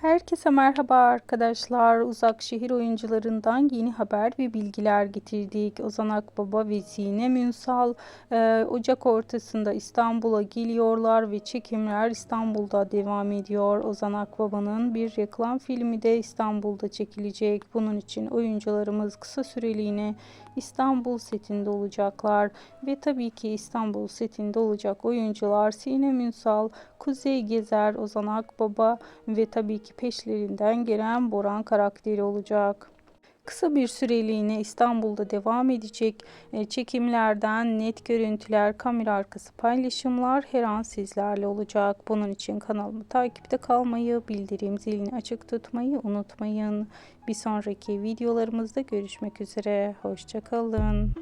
Herkese merhaba arkadaşlar. Uzak şehir oyuncularından yeni haber ve bilgiler getirdik. Ozan Akbaba ve Sinem Ünsal e, Ocak ortasında İstanbul'a geliyorlar ve çekimler İstanbul'da devam ediyor. Ozan Akbaba'nın bir reklam filmi de İstanbul'da çekilecek. Bunun için oyuncularımız kısa süreliğine İstanbul setinde olacaklar ve tabii ki İstanbul setinde olacak oyuncular Sinem Ünsal, Kuzey Gezer, Ozan Akbaba ve tabii ki peşlerinden gelen Boran karakteri olacak. Kısa bir süreliğine İstanbul'da devam edecek e, çekimlerden net görüntüler, kamera arkası paylaşımlar her an sizlerle olacak. Bunun için kanalımı takipte kalmayı, bildirim zilini açık tutmayı unutmayın. Bir sonraki videolarımızda görüşmek üzere. Hoşçakalın.